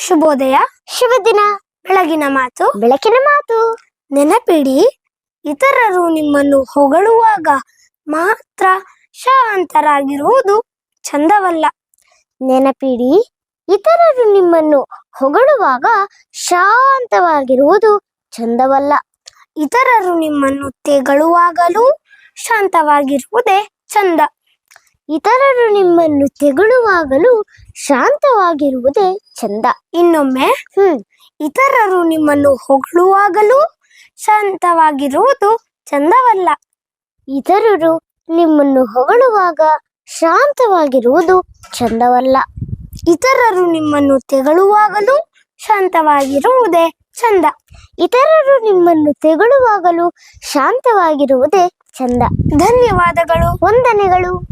ಶುಭೋದಯ ಶುಭ ದಿನ ಬೆಳಗಿನ ಮಾತು. ಬೆಳಕಿನ ಮಾತು. ನೆನಪಿಡಿ ಇತರರು ನಿಮ್ಮನ್ನು ಹೊಗಳುವಾಗ ಮಾತ್ರ ಶಾಂತರಾಗಿರುವುದು ಚಂದವಲ್ಲ. ನೆನಪಿಡಿ ಇತರರು ನಿಮ್ಮನ್ನು ಹೊಗಳುವಾಗ ಶಾಂತವಾಗಿರುವುದು ಚಂದವಲ್ಲ. ಇತರರು ನಿಮ್ಮನ್ನು ತೆಗಳುವಾಗಲೂ ಶಾಂತವಾಗಿರುವುದೇ ಚಂದ. ಇತರರು ನಿಮ್ಮನ್ನು ತೆಗಳುವಾಗಲೂ ಶಾಂತವಾಗಿರುವುದೇ ಚಂದ. ಇನ್ನೊಮ್ಮೆ ಹ್ಮ್ ಇತರರು ನಿಮ್ಮನ್ನು ಹೊಗಳುವಾಗಲೂ ಶಾಂತವಾಗಿರುವುದು ಚಂದವಲ್ಲ. ಇತರರು ನಿಮ್ಮನ್ನು ಹೊಗಳುವಾಗ ಶಾಂತವಾಗಿರುವುದು ಚಂದವಲ್ಲ. ಇತರರು ನಿಮ್ಮನ್ನು ತೆಗಳುವಾಗಲೂ ಶಾಂತವಾಗಿರುವುದೇ ಚಂದ. ಇತರರು ನಿಮ್ಮನ್ನು ತೆಗಳುವಾಗಲೂ ಶಾಂತವಾಗಿರುವುದೇ ಚಂದ. ಧನ್ಯವಾದಗಳು. ವಂದನೆಗಳು.